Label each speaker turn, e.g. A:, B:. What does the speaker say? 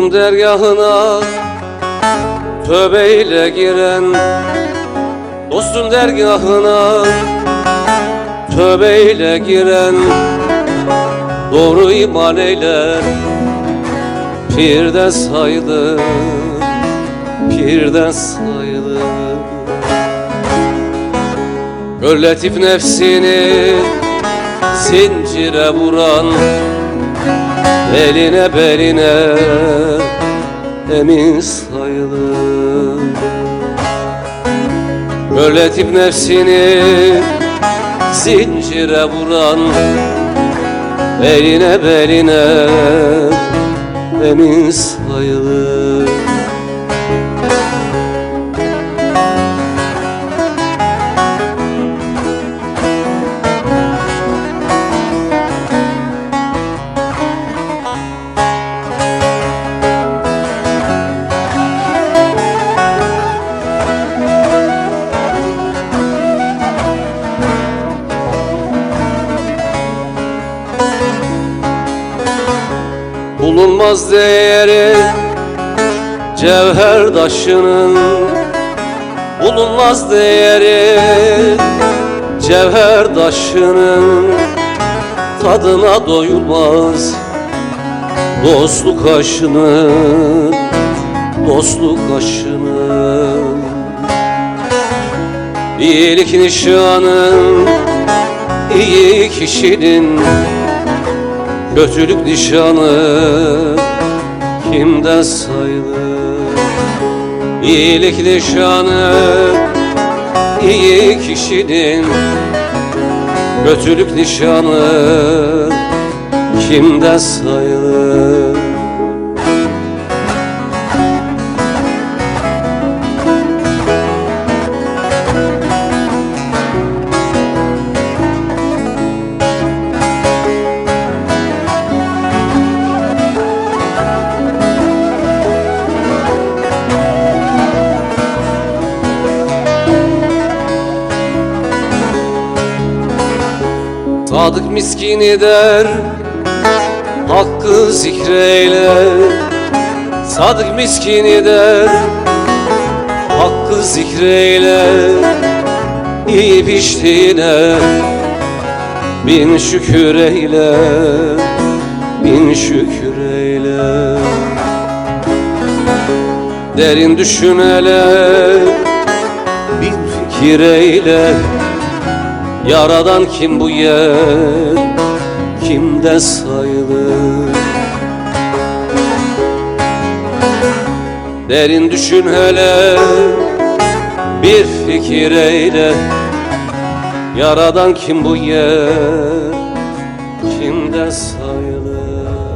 A: Dostun dergahına tövbeyle giren. Dostun dergahına tövbeyle giren. Doğru iman eyler Pirden sayılır Pirden sayılır. Gölletip nefsini Zincire vuran Eline beline Emin sayılır. Gölletip nefsini Zincire vuran Eline beline Emin sayılır Bulunmaz değeri cevher taşının Bulunmaz değeri cevher taşının Tadına doyulmaz dostluk aşının Dostluk aşının İyilik nişanın iyi kişinin Kötülük nişanı kimden sayılır? İyilik nişanı iyi kişinin Kötülük nişanı kimden sayılır? Sadık miskini der Hakkı zikreyle. Sadık miskini der Hakkı zikreyle. İyi piştiğine Bin şükür eyle Bin şükür eyle. Derin düşün hele Bir fikir eyle Yaradan kim bu yer? Kimden sayılır? Derin düşün hele Bir fikir eyle. Yaradan kim bu yer? Kimden sayılır